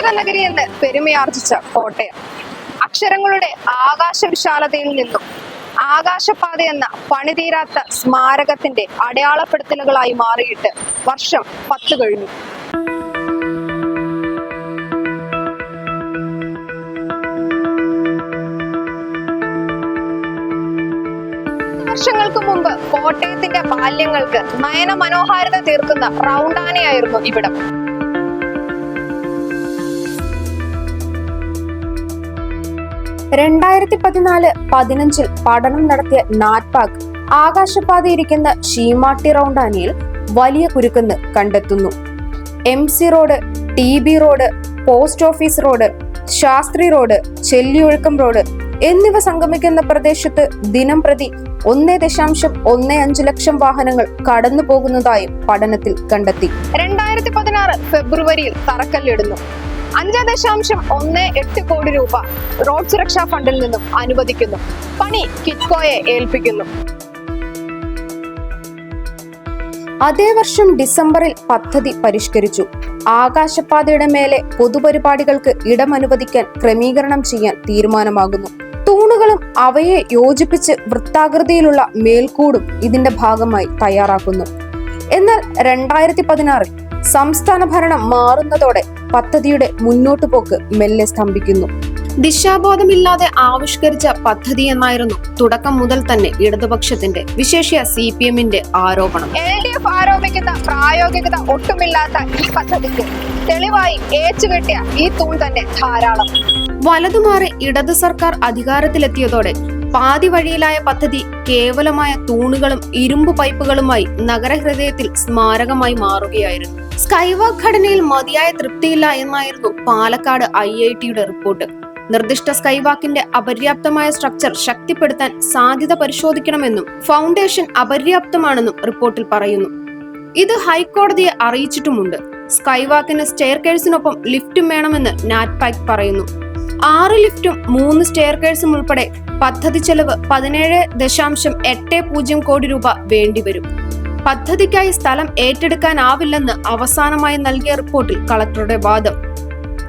നഗരി എന്ന് പെരുമയാർജിച്ച കോട്ടയം. അക്ഷരങ്ങളുടെ ആകാശ വിശാലതയിൽ നിന്നും ആകാശപാത എന്ന പണിതീരാത്ത സ്മാരകത്തിന്റെ അടയാളപ്പെടുത്തലുകളായി മാറിയിട്ട് വർഷം പത്ത് കഴിഞ്ഞു. വർഷങ്ങൾക്ക് മുമ്പ് കോട്ടയത്തിന്റെ ബാല്യങ്ങൾക്ക് നയന മനോഹാരിത തീർക്കുന്ന റൗണ്ടാനയായിരുന്നു ഇവിടം. രണ്ടായിരത്തി പതിനാല് പതിനഞ്ചിൽ പഠനം നടത്തിയ നാറ്റ്പാക് ആകാശപാതയിരിക്കുന്ന ഷീമാട്ടി റൗണ്ടാനിയിൽ വലിയ കുരുക്കെന്ന് കണ്ടെത്തുന്നു. M C road T B road post office road Shastri road Chelliyozhukkam road എന്നിവ സംഗമിക്കുന്ന പ്രദേശത്ത് ദിനം പ്രതി ഒന്നേ ദശാംശം ഒന്നേ അഞ്ച് ലക്ഷം വാഹനങ്ങൾ കടന്നു പോകുന്നതായും പഠനത്തിൽ കണ്ടെത്തി. രണ്ടായിരത്തി പതിനാറ് ഫെബ്രുവരിയിൽ തറക്കല്ലിടുന്നു. അഞ്ച് ദശാംശം ഒന്ന് എട്ട് കോടി രൂപ റോഡ് സുരക്ഷാ ഫണ്ടിൽ നിന്നും അനുവദിക്കുന്നു. പണി കിറ്റ്കോയെ ഏൽപ്പിക്കുന്നു. അതേ വർഷം ഡിസംബറിൽ പദ്ധതി പരിഷ്കരിച്ചു. ആകാശപാതയുടെ മേലെ പൊതുപരിപാടികൾക്ക് ഇടമനുവദിക്കാൻ ക്രമീകരണം ചെയ്യാൻ തീരുമാനമാകുന്നു. തൂണുകളും അവയെ യോജിപ്പിച്ച് വൃത്താകൃതിയിലുള്ള മേൽക്കൂടും ഇതിന്റെ ഭാഗമായി തയ്യാറാക്കുന്നു. എന്നാൽ രണ്ടായിരത്തി പതിനാറിൽ സംസ്ഥാന ഭരണം മാറുന്നതോടെ പദ്ധതിയുടെ മുന്നോട്ടു പോക്ക് മെല്ലെ സ്തംഭിക്കുന്നു. ദിശാബോധമില്ലാതെ ആവിഷ്കരിച്ച പദ്ധതി എന്നായിരുന്നു തുടക്കം മുതൽ തന്നെ ഇടതുപക്ഷത്തിന്റെ വിശേഷ്യ സി പി എമ്മിന്റെ ആരോപണം. എൽ ഡി എഫ് ആരോപിക്കുന്ന പ്രായോഗികത ഒട്ടുമില്ലാത്ത ഈ പദ്ധതിക്ക് തെളിവായി ഏച്ചുകെട്ടിയ ഈ തൂൺ തന്നെ ധാരാളം. വലതുമാറി ഇടത് സർക്കാർ അധികാരത്തിലെത്തിയതോടെ പാതി വഴിയിലായ പദ്ധതി കേവലമായ തൂണുകളും ഇരുമ്പ് പൈപ്പുകളുമായി നഗരഹൃദയത്തിൽ സ്മാരകമായി മാറുകയായിരുന്നു. സ്കൈവാക്ക് ഘടനയിൽ മതിയായ തൃപ്തിയില്ല എന്നായിരുന്നു പാലക്കാട് ഐ ഐ ടിയുടെ റിപ്പോർട്ട്. നിർദ്ദിഷ്ട സ്കൈവാക്കിന്റെ അപര്യാപ്തമായ സ്ട്രക്ചർ ശക്തിപ്പെടുത്താൻ സാധ്യത പരിശോധിക്കണമെന്നും ഫൗണ്ടേഷൻ അപര്യാപ്തമാണെന്നും റിപ്പോർട്ടിൽ പറയുന്നു. ഇത് ഹൈക്കോടതിയെ അറിയിച്ചിട്ടുമുണ്ട്. സ്കൈവാക്കിന് സ്റ്റെയർകേഴ്സിനൊപ്പം ലിഫ്റ്റും വേണമെന്ന് നാറ്റ്പാക് പറയുന്നു. ആറ് ലിഫ്റ്റും മൂന്ന് സ്റ്റെയർകേഴ്സും ഉൾപ്പെടെ പദ്ധതി ചെലവ് പതിനേഴ് ദശാംശം എട്ട് പൂജ്യം കോടി രൂപ വേണ്ടിവരും. പദ്ധതിക്കായി സ്ഥലം ഏറ്റെടുക്കാനാവില്ലെന്ന് അവസാനമായി നൽകിയ റിപ്പോർട്ടിൽ കളക്ടറുടെ വാദം.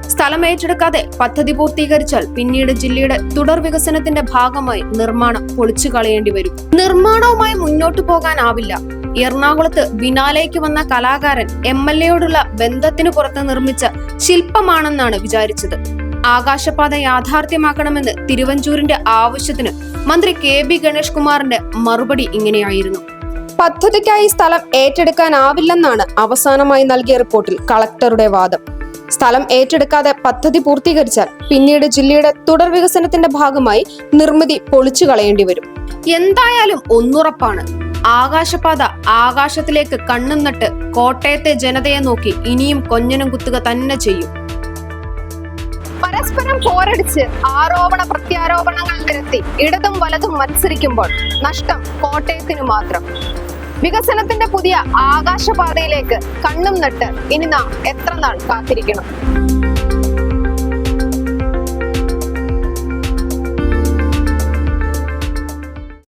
സ്ഥലം ഏറ്റെടുക്കാതെ പദ്ധതി പൂർത്തീകരിച്ചാൽ പിന്നീട് ജില്ലയുടെ തുടർ വികസനത്തിന്റെ ഭാഗമായി നിർമ്മാണം പൊളിച്ചു കളയേണ്ടി വരും. നിർമ്മാണവുമായി മുന്നോട്ടു പോകാനാവില്ല. എറണാകുളത്ത് ബിനാലേക്ക് വന്ന കലാകാരൻ എം എൽ എയോടുള്ള ബന്ധത്തിനു പുറത്ത് നിർമ്മിച്ച ശില്പമാണെന്നാണ് വിചാരിച്ചത്. ആകാശപാത യാഥാർത്ഥ്യമാക്കണമെന്ന് തിരുവഞ്ചൂരിന്റെ ആവശ്യത്തിന് മന്ത്രി കെ ബി ഗണേഷ് കുമാറിന്റെ മറുപടി ഇങ്ങനെയായിരുന്നു. പദ്ധതിക്കായി സ്ഥലം ഏറ്റെടുക്കാനാവില്ലെന്നാണ് അവസാനമായി നൽകിയ റിപ്പോർട്ടിൽ കളക്ടറുടെ വാദം. സ്ഥലം ഏറ്റെടുക്കാതെ പദ്ധതി പൂർത്തീകരിച്ചാൽ പിന്നീട് ജില്ലയുടെ തുടർ വികസനത്തിന്റെ ഭാഗമായി നിർമ്മിതി പൊളിച്ചു കളയേണ്ടി വരും. എന്തായാലും ഒന്നുറപ്പാണ്. ആകാശപാത ആകാശത്തിലേക്ക് കണ്ണും നട്ട് കോട്ടയത്തെ ജനതയെ നോക്കി ഇനിയും കൊഞ്ഞനും കുത്തുക തന്നെ ചെയ്യും. പരസ്പരം പോരടിച്ച് ആരോപണ പ്രത്യാരോപണങ്ങൾ നിരത്തി ഇടതും വലതും മത്സരിക്കുമ്പോൾ നഷ്ടം കോട്ടയത്തിനു മാത്രം. വികസനത്തിന്റെ പുതിയ ആകാശപാതയിലേക്ക് കണ്ണും നട്ട് ഇനി നാം എത്ര നാൾ കാത്തിരിക്കണം?